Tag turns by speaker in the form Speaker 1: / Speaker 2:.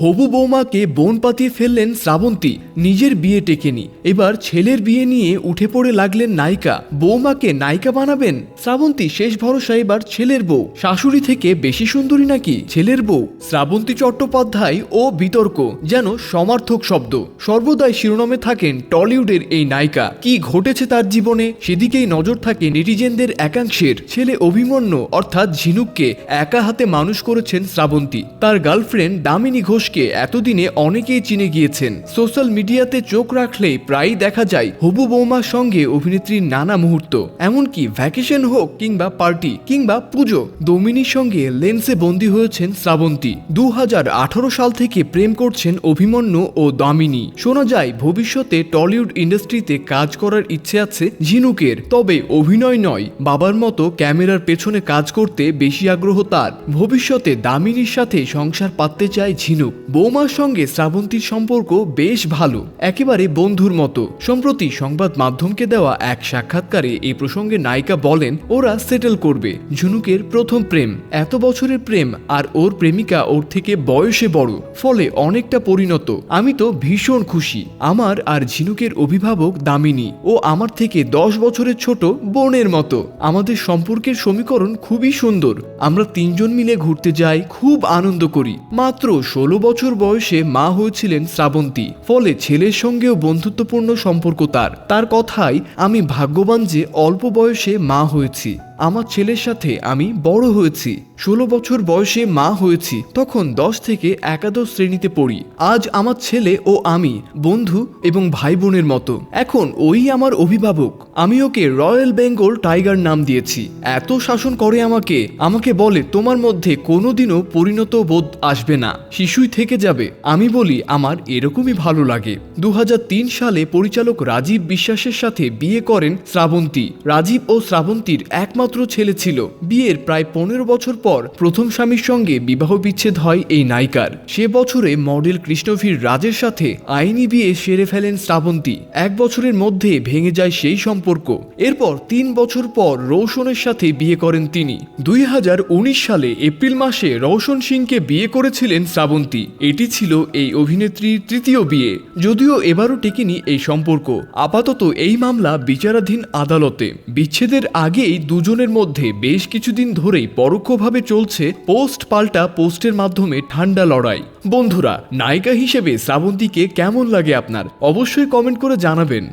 Speaker 1: হবু বৌমাকে বোন পাতিয়ে ফেললেন শ্রাবন্তী, নিজের বিয়ে টেকেনি এবার ছেলের বিয়ে নিয়ে উঠে পড়ে লাগলেন নায়িকা। বৌমাকে নায়িকা বানাবেন? শ্রাবন্তী শেষ ভরসা এবার ছেলের বউ। শাশুড়ি থেকে বেশি সুন্দরী নাকি? ছেলের বউ, শ্রাবন্তী চট্টোপাধ্যায় ও বিতর্ক, যেন সমার্থক শব্দ। সর্বদাই শিরোনামে থাকেন টলিউডের এই নায়িকা। কি ঘটেছে তার জীবনে? সেদিকেই নজর থাকে নেটিজেনদের একাংশের। ছেলে অভিমন্যু, অর্থাৎ ঝিনুককে একা হাতে মানুষ করেছেন শ্রাবন্তী। তার গার্লফ্রেন্ড দামিনী ঘোষকে এতদিনে অনেকেই চিনে গিয়েছেন। সোশ্যাল মিডিয়াতে চোখ রাখলেই প্রায়ই দেখা যায় হবু বৌমার সঙ্গে অভিনেত্রীর নানা মুহূর্ত। এমনকি ভ্যাকেশন হোক কিংবা পার্টি কিংবা পুজো, দমিনীর সঙ্গে লেন্সে বন্দী হয়েছেন শ্রাবন্তী। দু হাজার আঠারো সাল থেকে প্রেম করছেন অভিমন্যু ও দামিনী। শোনা যায়, ভবিষ্যতে টলিউড ইন্ডাস্ট্রিতে কাজ করার ইচ্ছে আছে ঝিনুকের। তবে অভিনয় নয়, বাবার মতো ক্যামেরার পেছনে কাজ করতে বেশি আগ্রহ তার। ভবিষ্যতে দামিনীর সাথে সংসার পাততে চায় ঝিনুক। বৌমার সঙ্গে শ্রাবন্তীর সম্পর্ক বেশ ভালো, একেবারে বন্ধুর মতো। সম্প্রতি সংবাদ মাধ্যমকে দেওয়া এক সাক্ষাৎকারে এই প্রসঙ্গে নায়িকা বলেন, ওরা সেটেল করবে, ঝিনুকের প্রথম প্রেম। এত বছরের প্রেম আর ওর প্রেমিকা ওর থেকে বয়সে বড়, ফলে অনেকটা পরিণত। আমি তো ভীষণ খুশি। আমার আর ঝিনুকের অভিভাবক দামিনী। ও আমার থেকে দশ বছরের ছোট বোনের মতো। আমাদের সম্পর্কের সমীকরণ খুবই সুন্দর। আমরা তিনজন মিলে ঘুরতে যাই, খুব আনন্দ করি। মাত্র ষোলো বছর বয়সে মা হয়েছিলেন শ্রাবন্তী, ফলে ছেলের সঙ্গেও বন্ধুত্বপূর্ণ সম্পর্ক তার। তার কথাই আমি ভাগ্যবান যে অল্প বয়সে মা হয়েছি। আমার ছেলের সাথে আমি বড় হয়েছি, ষোলো বছর বয়সে মা হয়েছি, তখন দশ থেকে একাদশ শ্রেণীতে পড়ি। আজ আমার ছেলে ও আমি, বন্ধু এবং ভাই বোনের মতো। এখন ওই আমার অভিভাবক। আমি ওকে রয়্যাল বেঙ্গল টাইগার নাম দিয়েছি। এত শাসন করে আমাকে। আমাকে বলে, তোমার মধ্যে কোনোদিনও পরিণত বোধ আসবে না। শিশুই থেকে যাবে। আমি বলি, আমার এরকমই ভালো লাগে। দু হাজার তিন সালে পরিচালক রাজীব বিশ্বাসের সাথে বিয়ে করেন শ্রাবন্তী। রাজীব ও শ্রাবন্তীর একমাত্র ছেলে ছিল। বিয়ের প্রায় পনেরো বছর পর প্রথম স্বামীর সঙ্গে বিবাহ বিচ্ছেদ হয় এই নায়িকার। সে বছরে মডেল কৃষ্ণভীর রাজের সাথে আইনি বিয়ে সেরে ফেলেন শ্রাবন্তী। এক বছরের মধ্যে ভেঙে যায় সেই সম্পর্ক। এরপর তিন বছর পর রৌশনের সাথে বিয়ে করেন তিনি। দুই হাজার উনিশ সালে এপ্রিল মাসে রৌশন সিংকে বিয়ে করেছিলেন শ্রাবন্তী। এটি ছিল এই অভিনেত্রীর তৃতীয় বিয়ে। যদিও এবারও টেকেনি এই সম্পর্ক। আপাতত এই মামলা বিচারাধীন আদালতে। বিচ্ছেদের আগেই দুজনের মধ্যে বেশ কিছুদিন ধরেই পরোক্ষভাবে চলছে পোস্ট পাল্টা পোস্টের মাধ্যমে ঠান্ডা লড়াই। বন্ধুরা, নায়িকা হিসেবে শ্রাবন্তীকে কেমন লাগে আপনার? অবশ্যই কমেন্ট করে জানাবেন।